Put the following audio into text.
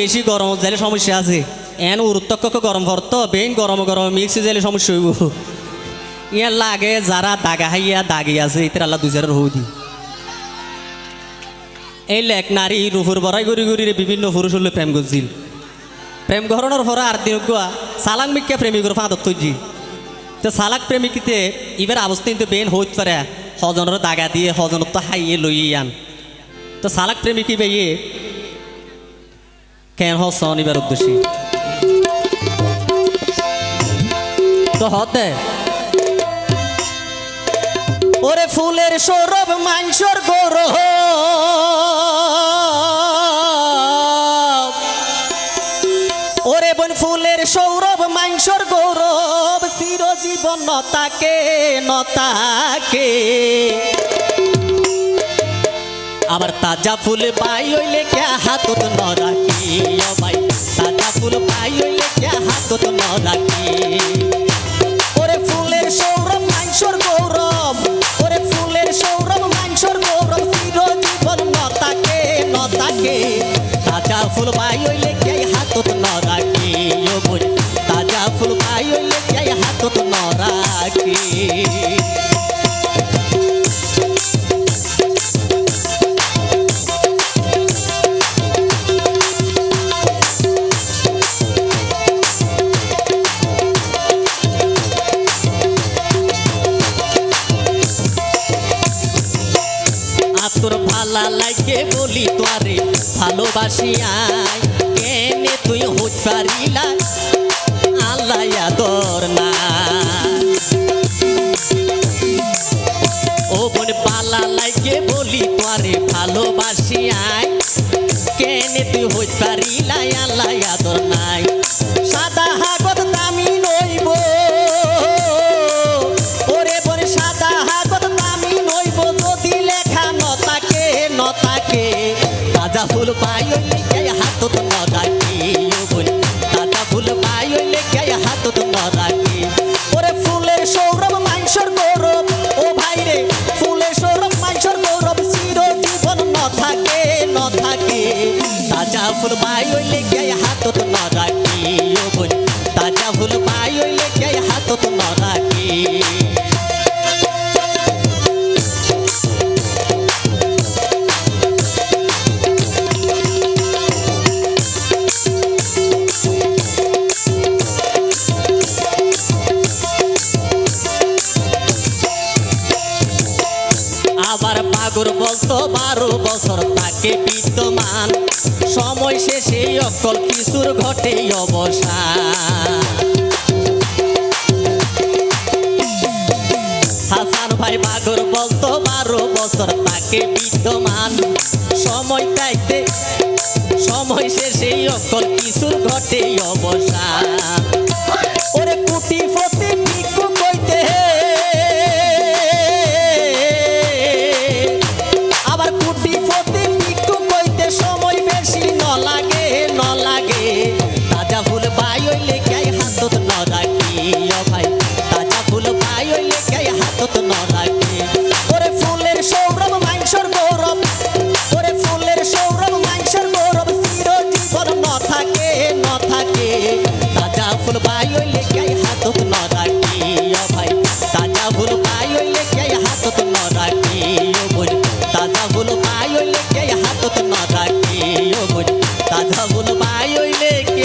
বেশি গরম যাইলে সমস্যা আছে। এন উরুত্তক গরম ভরত বেইন গরম গরম, মিক্সি যাইলে সমস্যা হইব। ইয়ার লাগে যারা দাগা হাইয়া দাগি আছে, ইতার আল্লাহ দুজারের হৌদি এই লেখ নারী রুফুর বড়াই গড়ি গড়ি বিভিন্ন পুরুষ হলে প্রেম করছিল। প্রেম গহরণের পরে আর দিন গোয়া, সালাং মিক্কা প্রেমিকর ফাঁদত তৈজি তো সালাক প্রেমিকিতে ইবার অবস্থা কিন্তু বেন হইত পারে, হজনের দাগা দিয়ে হজনত তো হাইয়ে লই আন। তো সালাক প্রেমিকি বেয়ে কেন হসন এবার উদ্দেশ্যে তো হতে ওরে ফুলের সৌরভ মাংসর গৌরব ওরে বোন ফুলের সৌরভ মাংসর গৌরব, চিরজীবন নতাকে নতাকে। আবার তাজা ফুল পাই হইলে কে হাতত ন রাখি ভাই? তাজা ফুল পাই হইলে কে হাতত ন রাখি ওরে ফুলের সৌরভ মাংসর গৌরব। ওরে ফুলের সৌরভ মাংসর গৌরব, চিরজীবন নতাকে নতাকে। তাজা ফুল পাই হইলে কে হাতত ন রাখি তাজা ফুল পাই হইলে কে হাতত ন রাখি আতর ভালা লাগে বলি তোরে ভালোবাসি আয়। কেনে তুই হইত পারিলা আল্লাহ আদর না ও বোন পালা লাগে বলি তোরে ভালোবাসি আয়। কেনে তুই হইত পারিলা আল্লাহ আদর নাই। সাদা ফুল পাই হইলে কে হাতত ন রাখি ও বোন তাজা ফুল ভাই রে, ফুলের সৌরভ মাংসর গৌরব। চির জীবন ন থাকে ন থাকে। তাজা ফুল পাই হইলে কে হাতত ন রাখি ও তাজা ফুল পাই কে হাতত ন রাখি পাগর বলতো, বারো বছর তাকে বিদ্যমান। সময় শেষে অকল কিশোর ঘটে অবসান। হাসান ভাই বাগর বলতো, বারো বছর তাকে বিদ্যমান। সময় তাইতে সময় শেষে অকল কিশোর ঘটে অবসান হাতত ন রাখি ও বোন তাজা ফুল পাই হইলে কে হাতত ন রাখি ও বোন তাজা ফুল পাই হইলে কে